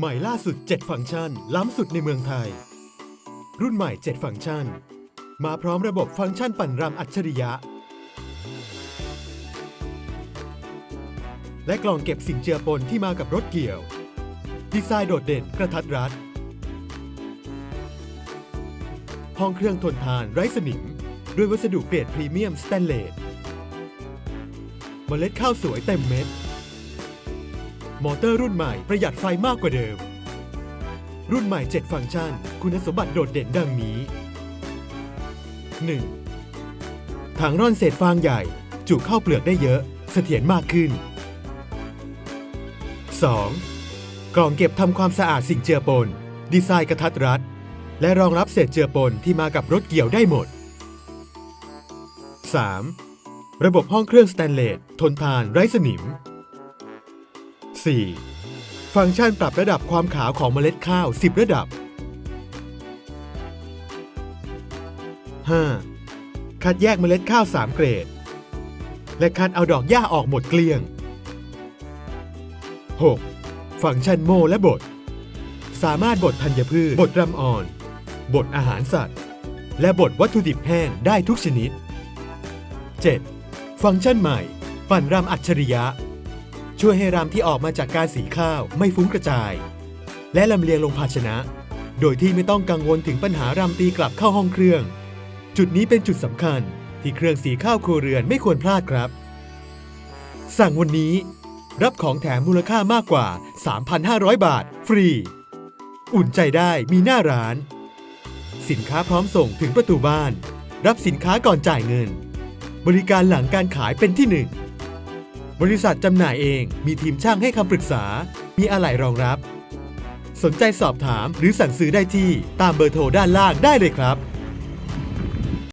ใหม่ล่าสุด 7 ฟังก์ชัน ล้ำสุดในเมืองไทย รุ่นใหม่ 7 ฟังก์ชัน มาพร้อมระบบฟังก์ชันปั่นรำอัจฉริยะ และกล่องเก็บสิ่งเจือปนที่มากับรถเกี่ยว ดีไซน์โดดเด่นกระทัดรัด ห้องเครื่องทนทานไร้สนิม ด้วยวัสดุเกรดพรีเมียมสแตนเลสเมล็ดข้าวสวยเต็มเม็ด มอเตอร์รุ่นใหม่ประหยัดไฟมากกว่าเดิม รุ่นใหม่ 7 ฟังก์ชัน คุณสมบัติโดดเด่นดังนี้ 1. ถังร่อนเศษฟางใหญ่ จุเข้าวเปลือกได้เยอะ เสถียรมากขึ้น 2. กล่องเก็บทำความสะอาดสิ่งเจือปน ดีไซน์กระทัดรัด และรองรับเศษเจือปนที่มากับรถเกี่ยวได้หมด 3. ระบบห้องเครื่องสแตนเลสทนทานไร้สนิม 4. ฟังก์ชันปรับระดับความขาวของเมล็ดข้าว 10 ระดับ 5. คัดแยกเมล็ดข้าว 3 เกรด และคัดเอาดอกหญ้าออกหมดเกลี้ยง 6. ฟังก์ชันโมและบด สามารถบดธัญพืช บดรำอ่อน บดอาหารสัตว์ และบดวัตถุดิบแห้งได้ทุกชนิด 7. ฟังก์ชันใหม่ ปั่นรำอัจฉริยะ ช่วยให้รำที่ออกมาจากการสีข้าวไม่ฟุ้งกระจาย และลำเลียงลงภาชนะ โดยที่ไม่ต้องกังวลถึงปัญหารำตีกลับเข้าห้องเครื่อง จุดนี้เป็นจุดสำคัญที่เครื่องสีข้าวครัวเรือนไม่ควรพลาดครับ สั่งวันนี้ รับของแถมมูลค่ามากกว่า 3,500 บาท ฟรี อุ่นใจได้มีหน้าร้าน สินค้าพร้อมส่งถึงประตูบ้าน รับสินค้าก่อนจ่ายเงิน บริการหลังการขายเป็นที่หนึ่ง บริษัทจำหน่ายเองมีทีมช่างให้คำปรึกษา มีอะไหล่รองรับ สนใจสอบถามหรือสั่งซื้อได้ที่ตามเบอร์โทรด้านล่างได้เลยครับ